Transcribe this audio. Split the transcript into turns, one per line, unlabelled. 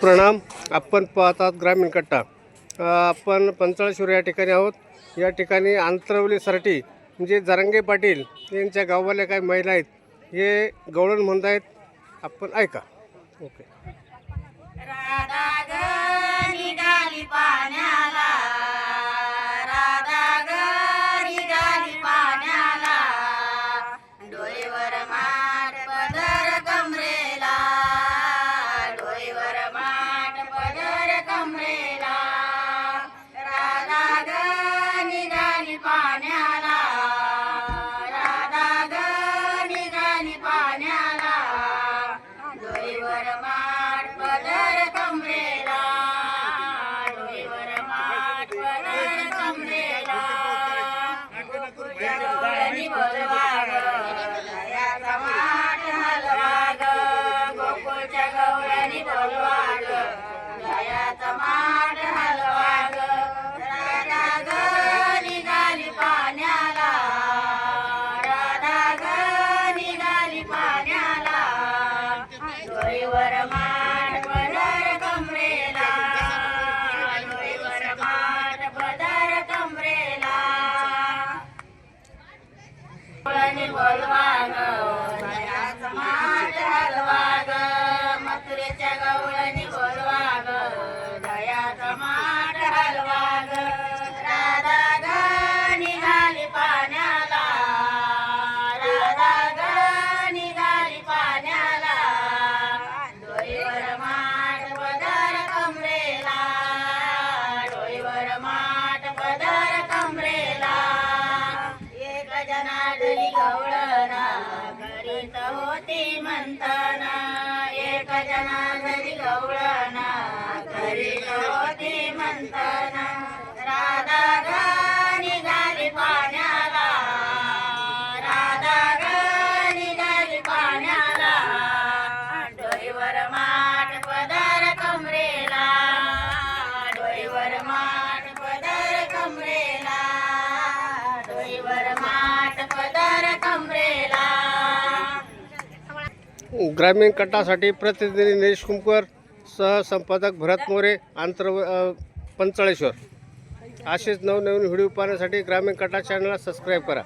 प्रणाम. आपण पाहतात ग्रामीण कट्टा. आपण पंचाळेश्वर या ठिकाणी आहोत. या ठिकाणी आंतरवलीसाठी म्हणजे जरंगे पाटील यांच्या गावाल्या काही महिला आहेत. हे गवळण म्हणत आहेत आपण ऐका. ओके.
बोलवाग हलवाग मथुरेच्या संताना एक जनाधरी गवळणा करी म्हणता
ग्रामीण कटासाठी प्रतिनिधी निलेश कुमकर सहसंपादक भरत मोरे आंतर पंचाळेश्वर. असेच नवनवीन व्हिडिओ पाहण्यासाठी ग्रामीण कटा चॅनलला सबस्क्राईब करा.